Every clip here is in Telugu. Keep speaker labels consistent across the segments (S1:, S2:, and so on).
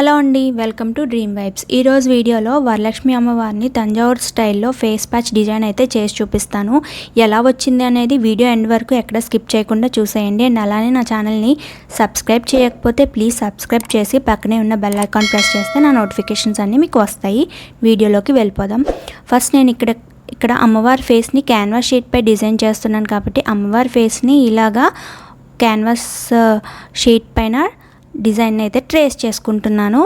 S1: హలో అండి వెల్కమ్ టు డ్రీమ్ వైబ్స్. ఈరోజు వీడియోలో వరలక్ష్మి అమ్మవారిని తంజావూర్ స్టైల్లో ఫేస్ ప్యాచ్ డిజైన్ అయితే చేసి చూపిస్తాను. ఎలా వచ్చింది అనేది వీడియో ఎండ్ వరకు ఎక్కడ స్కిప్ చేయకుండా చూసేయండి. అండ్ అలానే నా ఛానల్ని సబ్స్క్రైబ్ చేయకపోతే ప్లీజ్ సబ్స్క్రైబ్ చేసి పక్కనే ఉన్న బెల్ ఐకాన్ ప్రెస్ చేస్తే నా నోటిఫికేషన్స్ అన్నీ మీకు వస్తాయి. వీడియోలోకి వెళ్ళిపోదాం. ఫస్ట్ నేను ఇక్కడ ఇక్కడ అమ్మవారి ఫేస్ని క్యాన్వాస్ షీట్పై డిజైన్ చేస్తున్నాను కాబట్టి అమ్మవారి ఫేస్ని ఇలాగా క్యాన్వాస్ షీట్ పైన డిజైన్ అయితే ట్రేస్ చేసుకుంటున్నాను.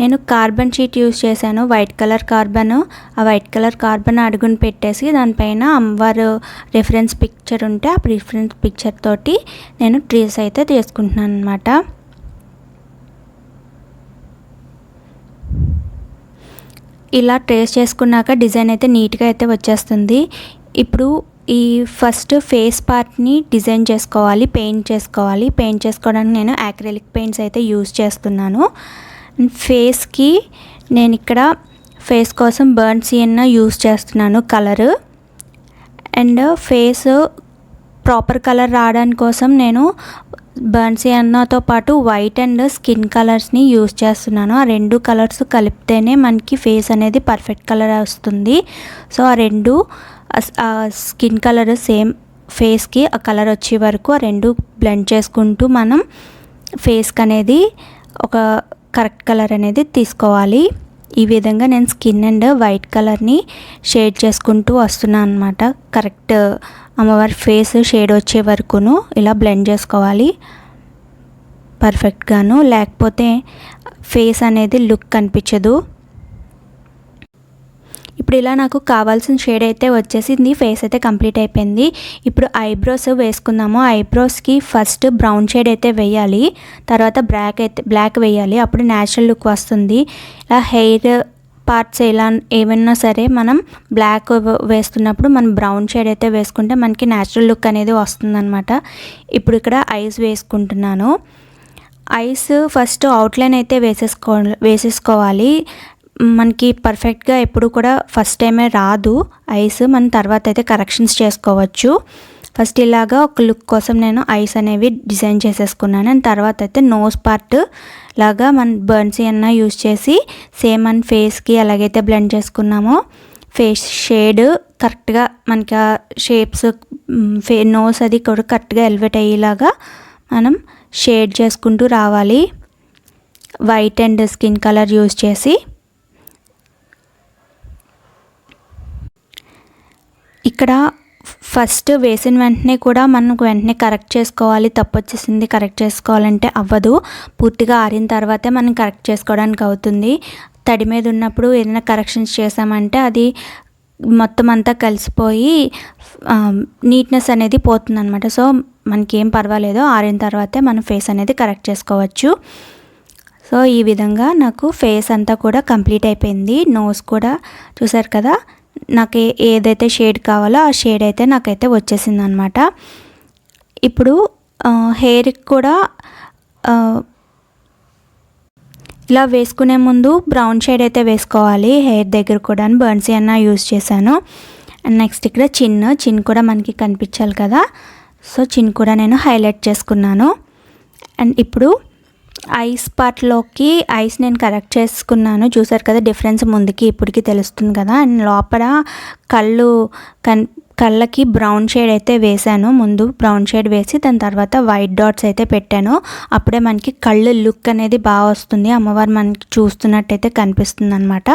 S1: నేను కార్బన్ షీట్ యూస్ చేశాను. White colour carbon. ఆ వైట్ కలర్ కార్బన్ అడుగును పెట్టేసి దానిపైన అమ్మవారు రిఫరెన్స్ పిక్చర్ ఉంటే ఆ రిఫరెన్స్ పిక్చర్ తోటి నేను ట్రీస్ అయితే తీసుకుంటున్నాను అనమాట ఇలా ట్రేస్ చేసుకున్నాక డిజైన్ అయితే నీట్గా అయితే వచ్చేస్తుంది. ఇప్పుడు ఈ ఫస్ట్ ఫేస్ పార్ట్ని డిజైన్ చేసుకోవాలి పెయింట్ చేసుకోవాలి. పెయింట్ చేసుకోవడానికి నేను యాక్రిలిక్ పెయింట్స్ అయితే యూజ్ చేస్తున్నాను. ఫేస్కి నేను ఇక్కడ ఫేస్ కోసం బర్న్ సియన్న యూజ్ చేస్తున్నాను colour and face proper colour రావడానికి కోసం నేను బర్న్ సియన్నాతో పాటు వైట్ అండ్ స్కిన్ కలర్స్ని యూజ్ చేస్తున్నాను. ఆ రెండు కలర్స్ కలిపితేనే మనకి ఫేస్ అనేది పర్ఫెక్ట్ కలర్ వస్తుంది. సో ఆ రెండు ఆ స్కిన్ కలర్ సేమ్ ఫేస్కి ఆ కలర్ వచ్చే వరకు ఆ రెండు బ్లెండ్ చేసుకుంటూ మనం ఫేస్కి అనేది ఒక కరెక్ట్ కలర్ అనేది తీసుకోవాలి. ఈ విధంగా నేను స్కిన్ అండ్ వైట్ కలర్ని షేడ్ చేసుకుంటూ వస్తున్నాను అనమాట కరెక్ట్ అమ్మవారి ఫేస్ షేడ్ వచ్చే వరకును ఇలా బ్లెండ్ చేసుకోవాలి. పర్ఫెక్ట్గాను. లేకపోతే ఫేస్ అనేది లుక్ కనిపించదు. ఇప్పుడు ఇలా నాకు కావాల్సిన షేడ్ అయితే వచ్చేసింది ఫేస్ అయితే కంప్లీట్ అయిపోయింది. ఇప్పుడు ఐబ్రోస్ వేసుకుందాము. ఐబ్రోస్కి ఫస్ట్ బ్రౌన్ షేడ్ అయితే వేయాలి. తర్వాత బ్లాక్ అయితే బ్లాక్ వేయాలి. అప్పుడు న్యాచురల్ లుక్ వస్తుంది. ఇలా హెయిర్ పార్ట్స్ ఎలా ఏమైనా సరే మనం బ్లాక్ వేస్తున్నప్పుడు మనం బ్రౌన్ షేడ్ అయితే వేసుకుంటే మనకి న్యాచురల్ లుక్ అనేది వస్తుందన్నమాట. ఇప్పుడు ఇక్కడ ఐస్ వేసుకుంటున్నాను. ఐస్ ఫస్ట్ అవుట్లైన్ అయితే వేసేసుకో వేసేసుకోవాలి. మనకి పర్ఫెక్ట్గా ఎప్పుడు కూడా ఫస్ట్ టైమే రాదు. ఐస్ మన తర్వాత అయితే కరెక్షన్స్ చేసుకోవచ్చు. ఫస్ట్ ఇలాగా ఒక లుక్ కోసం నేను ఐస్ అనేవి డిజైన్ చేసేసుకున్నాను. అండ్ తర్వాత అయితే నోస్ పార్ట్ లాగా మన బర్న్స్ అన్న యూజ్ చేసి సేమ్ మన ఫేస్కి ఎలాగైతే బ్లెండ్ చేసుకున్నామో ఫేస్ షేడ్ కరెక్ట్గా మనకి ఆ షేప్స్ ఫే నోస్ అది కూడా కరెక్ట్గా ఎలివేట్ అయ్యేలాగా మనం షేడ్ చేసుకుంటూ రావాలి. White and skin colour use చేసి ఇక్కడ ఫస్ట్ వేసిన వెంటనే కూడా మనకు వెంటనే కరెక్ట్ చేసుకోవాలి. తప్పు వచ్చేసింది కరెక్ట్ చేసుకోవాలంటే అవ్వదు. పూర్తిగా ఆరిన తర్వాతే మనం కరెక్ట్ చేసుకోవడానికి అవుతుంది. తడి మీద ఉన్నప్పుడు ఏదైనా కరెక్షన్స్ చేసామంటే అది మొత్తం అంతా కలిసిపోయి నీట్నెస్ అనేది పోతుంది అనమాట సో మనకేం పర్వాలేదు. ఆరిన తర్వాతే మనం ఫేస్ అనేది కరెక్ట్ చేసుకోవచ్చు. సో ఈ విధంగా నాకు ఫేస్ అంతా కూడా కంప్లీట్ అయిపోయింది. నోస్ కూడా చూసారు కదా? నాకు ఏదైతే షేడ్ కావాలో ఆ షేడ్ అయితే నాకైతే వచ్చేసింది అనమాట ఇప్పుడు హెయిర్కి కూడా ఇలా వేసుకునే ముందు బ్రౌన్ షేడ్ అయితే వేసుకోవాలి. హెయిర్ దగ్గర కూడా బర్న్సీ అన్న యూజ్ చేశాను. అండ్ నెక్స్ట్ ఇక్కడ చిన్ చిన్ కూడా మనకి కనిపించాలి కదా. సో చిన్ కూడా నేను హైలైట్ చేసుకున్నాను. అండ్ ఇప్పుడు ఐస్ పార్ట్లోకి ఐస్ నేను కరెక్ట్ చేసుకున్నాను. చూసారు కదా డిఫరెన్స్ ముందుకి ఇప్పటికి తెలుస్తుంది కదా. అండ్ లోపల కళ్ళు కన్ కళ్ళకి బ్రౌన్ షేడ్ అయితే వేసాను ముందు బ్రౌన్ షేడ్ వేసి దాని తర్వాత వైట్ డాట్స్ అయితే పెట్టాను. అప్పుడే మనకి కళ్ళు లుక్ అనేది బాగా వస్తుంది. అమ్మవారు మనకి చూస్తున్నట్టయితే కనిపిస్తుంది అనమాట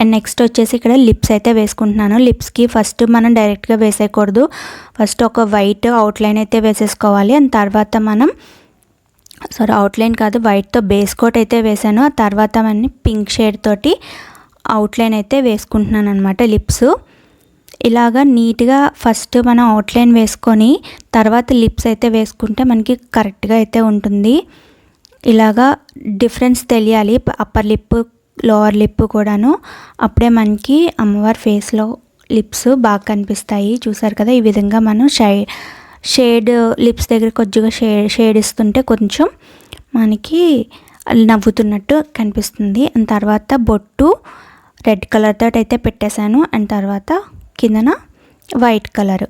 S1: అండ్ నెక్స్ట్ వచ్చేసి ఇక్కడ లిప్స్ అయితే వేసుకుంటున్నాను. లిప్స్కి ఫస్ట్ మనం డైరెక్ట్గా వేసేయకూడదు. ఫస్ట్ ఒక వైట్ అవుట్లైన్ అయితే వేసేసుకోవాలి. అండ్ తర్వాత మనం సారీ అవుట్లైన్ కాదు వైట్తో బేస్ కోట్ అయితే వేసాను ఆ తర్వాత అన్ని పింక్ షేడ్ తోటి అవుట్లైన్ అయితే వేసుకుంటున్నాను అనమాట లిప్స్ ఇలాగా నీట్గా ఫస్ట్ మనం అవుట్లైన్ వేసుకొని తర్వాత లిప్స్ అయితే వేసుకుంటే మనకి కరెక్ట్గా అయితే ఉంటుంది. ఇలాగా డిఫరెన్స్ తెలియాలి అప్పర్ లిప్ లోవర్ లిప్ కూడాను. అప్పుడే మనకి అమ్మవారి ఫేస్లో లిప్స్ బాగా కనిపిస్తాయి. చూసారు కదా ఈ విధంగా మనం షై షేడ్ లిప్స్ దగ్గర కొద్దిగా షేడ్ షేడ్ ఇస్తుంటే కొంచెం మనకి నవ్వుతున్నట్టు కనిపిస్తుంది. అండ్ తర్వాత బొట్టు రెడ్ కలర్ తోటి అయితే పెట్టేశాను. అండ్ తర్వాత కిందన వైట్ కలర్.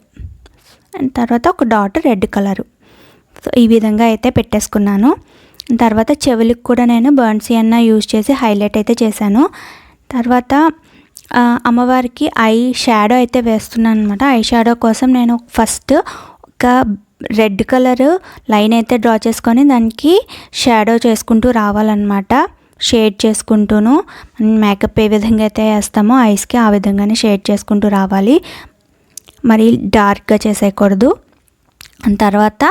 S1: అండ్ తర్వాత ఒక డాట్ రెడ్ కలరు. సో ఈ విధంగా అయితే పెట్టేసుకున్నాను. తర్వాత చెవులకు కూడా నేను బర్న్స్ అన్న యూజ్ చేసి హైలైట్ అయితే చేశాను. తర్వాత అమ్మవారికి ఐ షాడో అయితే వేస్తున్నాను అనమాట ఐ షాడో కోసం నేను ఫస్ట్ ఒక రెడ్ కలర్ లైన్ అయితే డ్రా చేసుకొని దానికి షాడో చేసుకుంటూ రావాలన్నమాట. షేడ్ చేసుకుంటూను. మేకప్ ఏ విధంగా అయితే వేస్తామో ఐస్కి ఆ విధంగానే షేడ్ చేసుకుంటూ రావాలి. మరి డార్క్గా చేసేయకూడదు. తర్వాత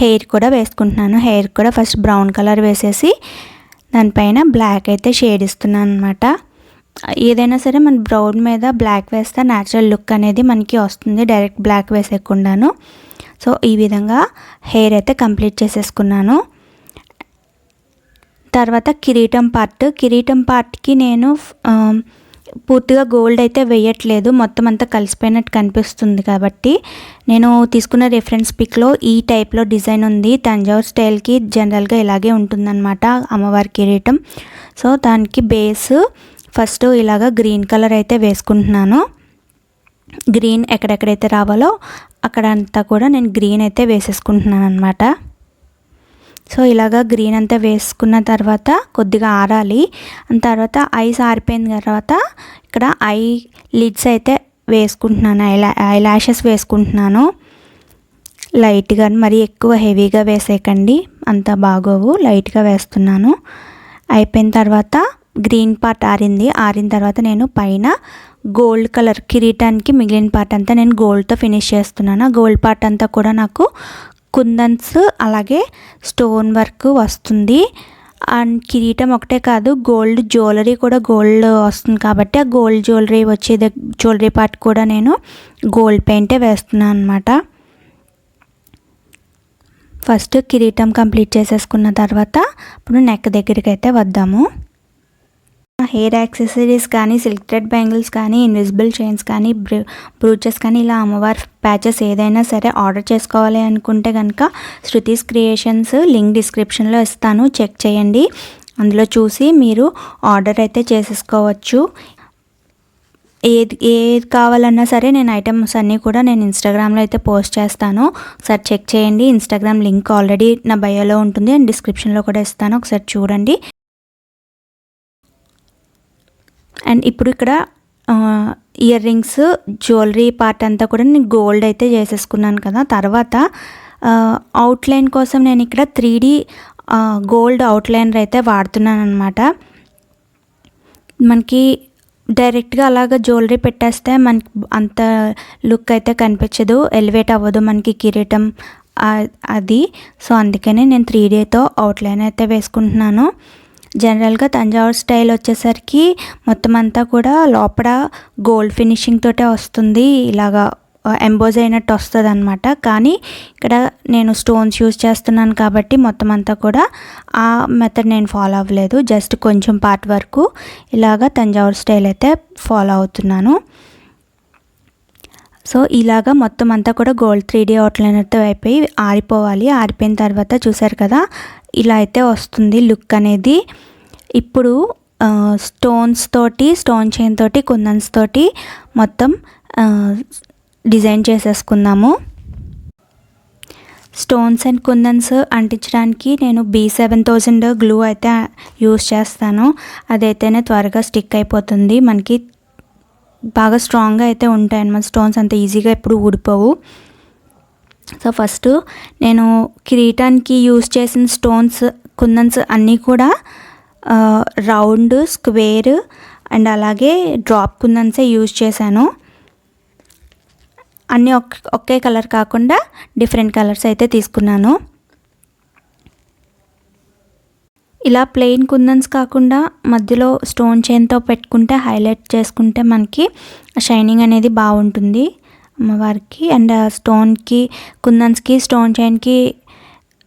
S1: హెయిర్ కూడా వేసుకుంటున్నాను. హెయిర్ కూడా ఫస్ట్ బ్రౌన్ కలర్ వేసేసి దానిపైన బ్లాక్ అయితే షేడ్ ఇస్తున్నాను అనమాట ఏదైనా సరే మన బ్రౌన్ మీద బ్లాక్ వేస్తే న్యాచురల్ లుక్ అనేది మనకి వస్తుంది. Direct black వేసేయకుండాను. సో ఈ విధంగా హెయిర్ అయితే కంప్లీట్ చేసేసుకున్నాను. తర్వాత కిరీటం పార్ట్. కిరీటం పార్ట్కి నేను పూర్తిగా గోల్డ్ అయితే వేయట్లేదు. మొత్తం అంతా కలిసిపోయినట్టు కనిపిస్తుంది కాబట్టి నేను తీసుకున్న రిఫరెన్స్ పిక్లో ఈ టైప్లో డిజైన్ ఉంది. తంజావూర్ స్టైల్కి జనరల్గా ఇలాగే ఉంటుందన్నమాట అమ్మవారి కిరీటం. సో దానికి బేస్ ఫస్ట్ ఇలాగ గ్రీన్ కలర్ అయితే వేసుకుంటున్నాను. గ్రీన్ ఎక్కడెక్కడైతే రావాలో అక్కడ అంతా కూడా నేను గ్రీన్ అయితే వేసేసుకుంటున్నాను అనమాట సో ఇలాగా గ్రీన్ అంతా వేసుకున్న తర్వాత కొద్దిగా ఆరాలి. తర్వాత ఐస్ ఆరిపోయిన తర్వాత ఇక్కడ ఐ లిడ్స్ అయితే వేసుకుంటున్నాను. ఐ ఐ ల్యాషెస్ వేసుకుంటున్నాను. లైట్గా మరీ ఎక్కువ హెవీగా వేసేయకండి. అంత బాగోవు. లైట్గా వేస్తున్నాను. అయిపోయిన తర్వాత గ్రీన్ పార్ట్ ఆరింది. ఆరిన తర్వాత నేను పైన గోల్డ్ కలర్ కిరీటానికి మిగిలిన పార్ట్ అంతా నేను గోల్డ్తో ఫినిష్ చేస్తున్నాను. గోల్డ్ పార్ట్ అంతా కూడా నాకు కుందన్స్ అలాగే స్టోన్ వర్క్ వస్తుంది. అండ్ కిరీటం ఒకటే కాదు గోల్డ్ జ్యువెలరీ కూడా గోల్డ్ వస్తుంది కాబట్టి ఆ గోల్డ్ జ్యువెలరీ వచ్చే జ్యువెలరీ పార్ట్ కూడా నేను గోల్డ్ పెయింటే వేస్తున్నాను అనమాట ఫస్ట్ కిరీటం కంప్లీట్ చేసేసుకున్న తర్వాత ఇప్పుడు నెక్ దగ్గరికి అయితే వద్దాము. హెయిర్ యాక్సెసరీస్ కానీ సిల్క్ థ్రెడ్ బ్యాంగిల్స్ కానీ ఇన్విజిబుల్ చైన్స్ కానీ బ్రూ బ్రూచెస్ కానీ ఇలా అమ్మవారి ప్యాచెస్ ఏదైనా సరే ఆర్డర్ చేసుకోవాలి అనుకుంటే కనుక శృతీస్ క్రియేషన్స్ లింక్ డిస్క్రిప్షన్లో ఇస్తాను. చెక్ చేయండి. అందులో చూసి మీరు ఆర్డర్ అయితే చేసేసుకోవచ్చు. ఏది ఏది కావాలన్నా సరే నేను ఐటమ్స్ అన్నీ కూడా నేను ఇన్స్టాగ్రామ్లో అయితే పోస్ట్ చేస్తాను. ఒకసారి చెక్ చేయండి. ఇన్స్టాగ్రామ్ లింక్ ఆల్రెడీ నా బయోలో ఉంటుంది. అండ్ డిస్క్రిప్షన్లో కూడా ఇస్తాను. ఒకసారి చూడండి. అండ్ ఇప్పుడు ఇక్కడ ఇయర్ రింగ్స్ జ్యువెలరీ పార్ట్ అంతా కూడా నేను గోల్డ్ అయితే చేసేసుకున్నాను కదా. తర్వాత అవుట్లైన్ కోసం నేను ఇక్కడ త్రీ డి గోల్డ్ అవుట్లైనర్ అయితే వాడుతున్నాను అనమాట మనకి డైరెక్ట్గా అలాగ జ్యువెలరీ పెట్టేస్తే మనకి అంత లుక్ అయితే కనిపించదు ఎలివేట్ అవ్వదు మనకి కిరీటం అది. సో అందుకనే నేను త్రీ డేతో అవుట్లైన్ అయితే వేసుకుంటున్నాను. జనరల్గా తంజావూర్ స్టైల్ వచ్చేసరికి మొత్తం అంతా కూడా లోపల గోల్డ్ ఫినిషింగ్ తోటే వస్తుంది. ఇలాగా ఎంబోజ్ అయినట్టు వస్తుంది అనమాట కానీ ఇక్కడ నేను స్టోన్స్ యూజ్ చేస్తున్నాను కాబట్టి మొత్తం అంతా కూడా ఆ మెథడ్ నేను ఫాలో అవ్వలేదు. జస్ట్ కొంచెం పార్ట్ వరకు ఇలాగా తంజావూర్ స్టైల్ అయితే ఫాలో అవుతున్నాను. సో ఇలాగా మొత్తం అంతా కూడా గోల్డ్ త్రీ డీ అవుట్లైనర్తో అయిపోయి ఆరిపోవాలి. ఆరిపోయిన తర్వాత చూసారు కదా ఇలా అయితే వస్తుంది లుక్ అనేది. ఇప్పుడు స్టోన్స్ తోటి స్టోన్ చైన్ తోటి కుందన్స్ తోటి మొత్తం డిజైన్ చేసేసుకుందాము. స్టోన్స్ అండ్ కుందన్స్ అంటించడానికి నేను బీ సెవెన్ థౌజండ్ గ్లూ అయితే యూస్ చేస్తాను. అదైతేనే త్వరగా స్టిక్ అయిపోతుంది. మనకి బాగా స్ట్రాంగ్గా అయితే ఉంటాయి అన్నమాట స్టోన్స్ అంత ఈజీగా ఎప్పుడు ఊడిపోవు. సో ఫస్ట్ నేను కిరీటానికి యూస్ చేసిన స్టోన్స్ కుందన్స్ అన్నీ కూడా రౌండ్ స్క్వేర్ అండ్ అలాగే డ్రాప్ కుందన్సే యూజ్ చేశాను. అన్నీ ఒక్ ఒకే కలర్ కాకుండా డిఫరెంట్ కలర్స్ అయితే తీసుకున్నాను. ఇలా ప్లెయిన్ కుందన్స్ కాకుండా మధ్యలో స్టోన్ చైన్తో పెట్టుకుంటే హైలైట్ చేసుకుంటే మనకి షైనింగ్ అనేది బాగుంటుంది. అమ్మవారికి అండ్ స్టోన్కి కుందన్స్కి స్టోన్ చైన్కి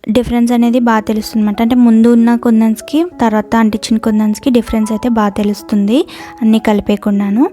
S1: డిఫరెన్స్ అనేది బాగా తెలుస్తుంది అనమాట అంటే ముందు ఉన్న కొందన్స్కి తర్వాత అంటించిన కొందన్స్కి డిఫరెన్స్ అయితే బాగా తెలుస్తుంది. అన్నీ కలిపేకున్నాను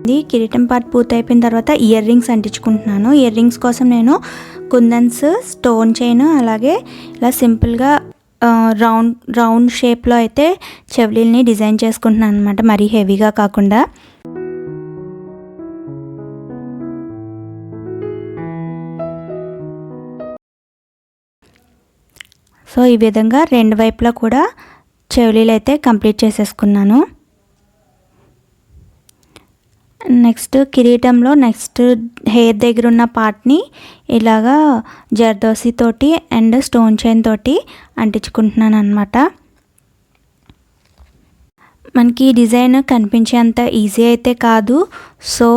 S1: ఇది కిరీటం పార్ట్ పూర్తయిపోయిన తర్వాత ఇయర్ రింగ్స్ అంటించుకుంటున్నాను. ఇయర్ రింగ్స్ కోసం నేను కుందన్స్ స్టోన్ చైన్ అలాగే ఇలా సింపుల్గా రౌండ్ రౌండ్ షేప్లో అయితే చెవులీల్ని డిజైన్ చేసుకుంటున్నాను అనమాట మరీ హెవీగా కాకుండా. సో ఈ విధంగా రెండు వైపులా కూడా చెవులీలు అయితే కంప్లీట్ చేసేసుకున్నాను. నెక్స్ట్ కిరీటంలో నెక్స్ట్ హెయిర్ దగ్గర ఉన్న పార్ట్ని ఇలాగా జర్దోసి తోటి అండ్ స్టోన్ చైన్ తోటి అంటించుకుంటున్నాను అనమాట మనకి ఈ డిజైన్ కనిపించేంత ఈజీ అయితే కాదు. సో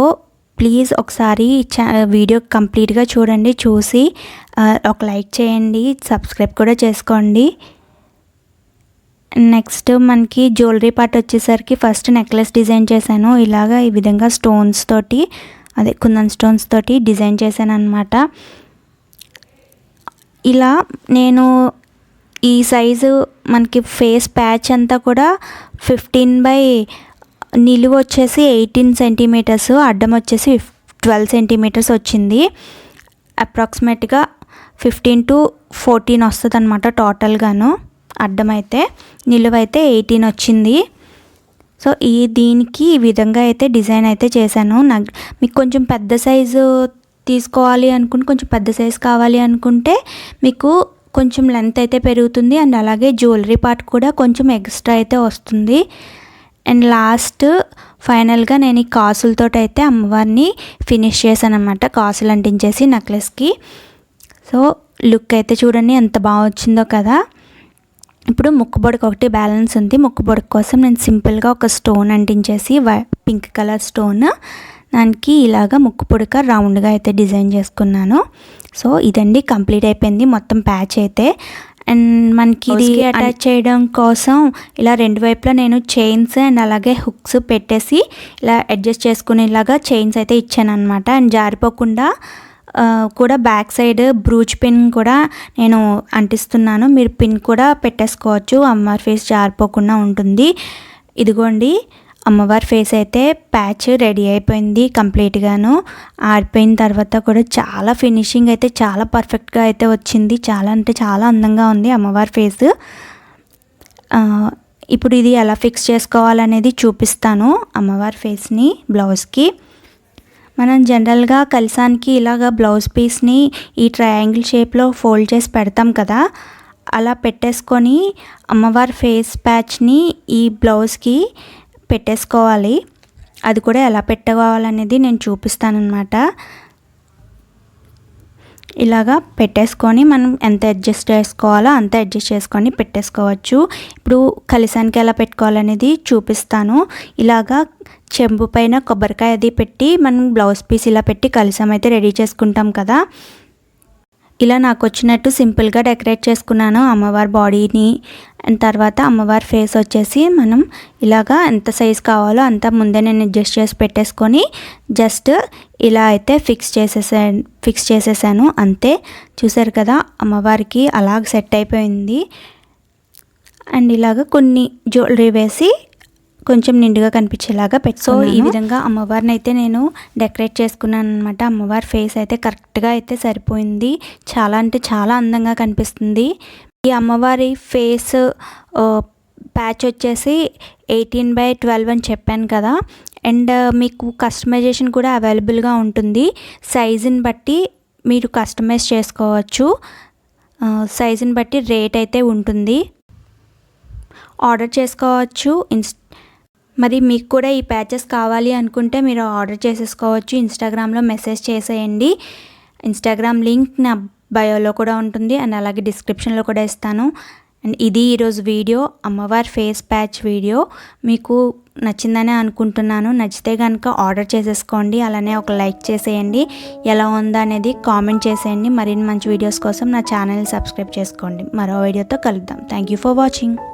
S1: ప్లీజ్ ఒకసారి వీడియో కంప్లీట్గా చూడండి చూసి ఒక లైక్ చేయండి సబ్స్క్రైబ్ కూడా చేసుకోండి. నెక్స్ట్ మనకి జ్యువెలరీ పార్ట్ వచ్చేసరికి ఫస్ట్ నెక్లెస్ డిజైన్ చేశాను. ఇలాగా ఈ విధంగా స్టోన్స్ తోటి అదే కుందన్ స్టోన్స్ తోటి డిజైన్ చేశాను అనమాట ఇలా నేను ఈ సైజు మనకి ఫేస్ ప్యాచ్ అంతా కూడా ఫిఫ్టీన్ బై నిలువ వచ్చేసి ఎయిటీన్ సెంటీమీటర్స్ అడ్డం వచ్చేసి ట్వెల్వ్ సెంటీమీటర్స్ వచ్చింది. అప్రాక్సిమేట్గా ఫిఫ్టీన్ టు ఫోర్టీన్ వస్తుంది అనమాట టోటల్గాను అడ్డం అయితే నిలువైతే ఎయిటీన్ వచ్చింది. సో ఈ దీనికి ఈ విధంగా అయితే డిజైన్ అయితే చేశాను. నాకు మీకు కొంచెం పెద్ద సైజు తీసుకోవాలి అనుకుంటే కొంచెం పెద్ద సైజు కావాలి అనుకుంటే మీకు కొంచెం లెంత్ అయితే పెరుగుతుంది. అండ్ అలాగే జ్యువెలరీ పార్ట్ కూడా కొంచెం ఎక్స్ట్రా అయితే వస్తుంది. అండ్ లాస్ట్ ఫైనల్గా నేను ఈ కాసులతో అయితే అమ్మవారిని ఫినిష్ చేశాను అనమాట కాసులు అంటించేసి నెక్లెస్కి. సో లుక్ అయితే చూడండి ఎంత బాగా వచ్చిందో కదా. ఇప్పుడు ముక్కుబొడకు ఒకటి బ్యాలెన్స్ ఉంది. ముక్కుబొడకు కోసం నేను సింపుల్గా ఒక స్టోన్ అంటించేసి పింక్ కలర్ స్టోన్. దానికి ఇలాగా ముక్కు పొడక రౌండ్గా అయితే డిజైన్ చేసుకున్నాను. సో ఇదండి కంప్లీట్ అయిపోయింది మొత్తం ప్యాచ్ అయితే. అండ్ మనకి ఇది అటాచ్ చేయడం కోసం ఇలా రెండు వైపులా నేను చైన్స్ అండ్ అలాగే హుక్స్ పెట్టేసి ఇలా అడ్జస్ట్ చేసుకునేలాగా చైన్స్ అయితే ఇచ్చాను అనమాట అండ్ జారిపోకుండా కూడా బ్యాక్ సైడ్ బ్రూచ్ పిన్ కూడా నేను అంటిస్తున్నాను. మీరు పిన్ కూడా పెట్టేసుకోవచ్చు. అమ్మవారి ఫేస్ జారిపోకుండా ఉంటుంది. ఇదిగోండి అమ్మవారి ఫేస్ అయితే ప్యాచ్ రెడీ అయిపోయింది కంప్లీట్గాను. ఆరిపోయిన తర్వాత కూడా చాలా ఫినిషింగ్ అయితే చాలా పర్ఫెక్ట్గా అయితే వచ్చింది. చాలా అంటే చాలా అందంగా ఉంది అమ్మవారి ఫేస్. ఇప్పుడు ఇది ఎలా ఫిక్స్ చేసుకోవాలనేది చూపిస్తాను అమ్మవారి ఫేస్ని బ్లౌజ్కి. మనం జనరల్గా కలిసానికి ఇలాగ బ్లౌజ్ పీస్ని ఈ ట్రయాంగిల్ షేప్లో ఫోల్డ్ చేసి పెడతాం కదా అలా పెట్టేసుకొని అమ్మవారి ఫేస్ ప్యాచ్ని ఈ బ్లౌజ్కి పెట్టేసుకోవాలి. అది కూడా ఎలా పెట్టుకోవాలనేది నేను చూపిస్తాను అనమాట ఇలాగా పెట్టేసుకొని మనం ఎంత అడ్జస్ట్ చేసుకోవాలో అంత అడ్జస్ట్ చేసుకొని పెట్టేసుకోవచ్చు. ఇప్పుడు కలిసానికి ఎలా పెట్టుకోవాలనేది చూపిస్తాను. ఇలాగా చెంబు పైన కొబ్బరికాయ అది పెట్టి మనం బ్లౌజ్ పీస్ ఇలా పెట్టి కలిసం అయితే రెడీ చేసుకుంటాం కదా. ఇలా నాకు వచ్చినట్టు సింపుల్గా డెకరేట్ చేసుకున్నాను. అమ్మవారి బాడీని అండ్ తర్వాత అమ్మవారి ఫేస్ వచ్చేసి మనం ఇలాగా ఎంత సైజ్ కావాలో అంత ముందే నేను అడ్జస్ట్ చేసి పెట్టేసుకొని జస్ట్ ఇలా అయితే ఫిక్స్ చేసేసా ఫిక్స్ చేసేసాను. అంతే. చూసారు కదా అమ్మవారికి అలాగ సెట్ అయిపోయింది. అండ్ ఇలాగ కొన్ని జ్యువెలరీ వేసి కొంచెం నిండుగా కనిపించేలాగా పెట్టు సో ఈ విధంగా అమ్మవారిని అయితే నేను డెకరేట్ చేసుకున్నాను అనమాట అమ్మవారి ఫేస్ అయితే కరెక్ట్గా అయితే సరిపోయింది. చాలా అంటే చాలా అందంగా కనిపిస్తుంది. ఈ అమ్మవారి ఫేస్ ప్యాచ్ వచ్చేసి ఎయిటీన్ బై ట్వెల్వ్ అని చెప్పాను కదా. అండ్ మీకు కస్టమైజేషన్ కూడా అవైలబుల్గా ఉంటుంది. సైజుని బట్టి మీరు కస్టమైజ్ చేసుకోవచ్చు. సైజుని బట్టి రేట్ అయితే ఉంటుంది. ఆర్డర్ చేసుకోవచ్చు. ఇన్స్ మరి మీకు కూడా ఈ ప్యాచెస్ కావాలి అనుకుంటే మీరు ఆర్డర్ చేసేసుకోవచ్చు. ఇన్స్టాగ్రామ్లో మెసేజ్ చేసేయండి. ఇన్స్టాగ్రామ్ లింక్ నా బయోలో కూడా ఉంటుంది. అండ్ అలాగే డిస్క్రిప్షన్లో కూడా ఇస్తాను. అండ్ ఇది ఈరోజు వీడియో అమ్మవారి ఫేస్ ప్యాచ్ వీడియో. మీకు నచ్చిందనే అనుకుంటున్నాను. నచ్చితే కనుక ఆర్డర్ చేసేసుకోండి. అలానే ఒక లైక్ చేసేయండి. ఎలా ఉందా అనేది కామెంట్ చేసేయండి. మరిన్ని మంచి వీడియోస్ కోసం నా ఛానల్ సబ్స్క్రైబ్ చేసుకోండి. మరో వీడియోతో కలుద్దాం. Thank you for watching.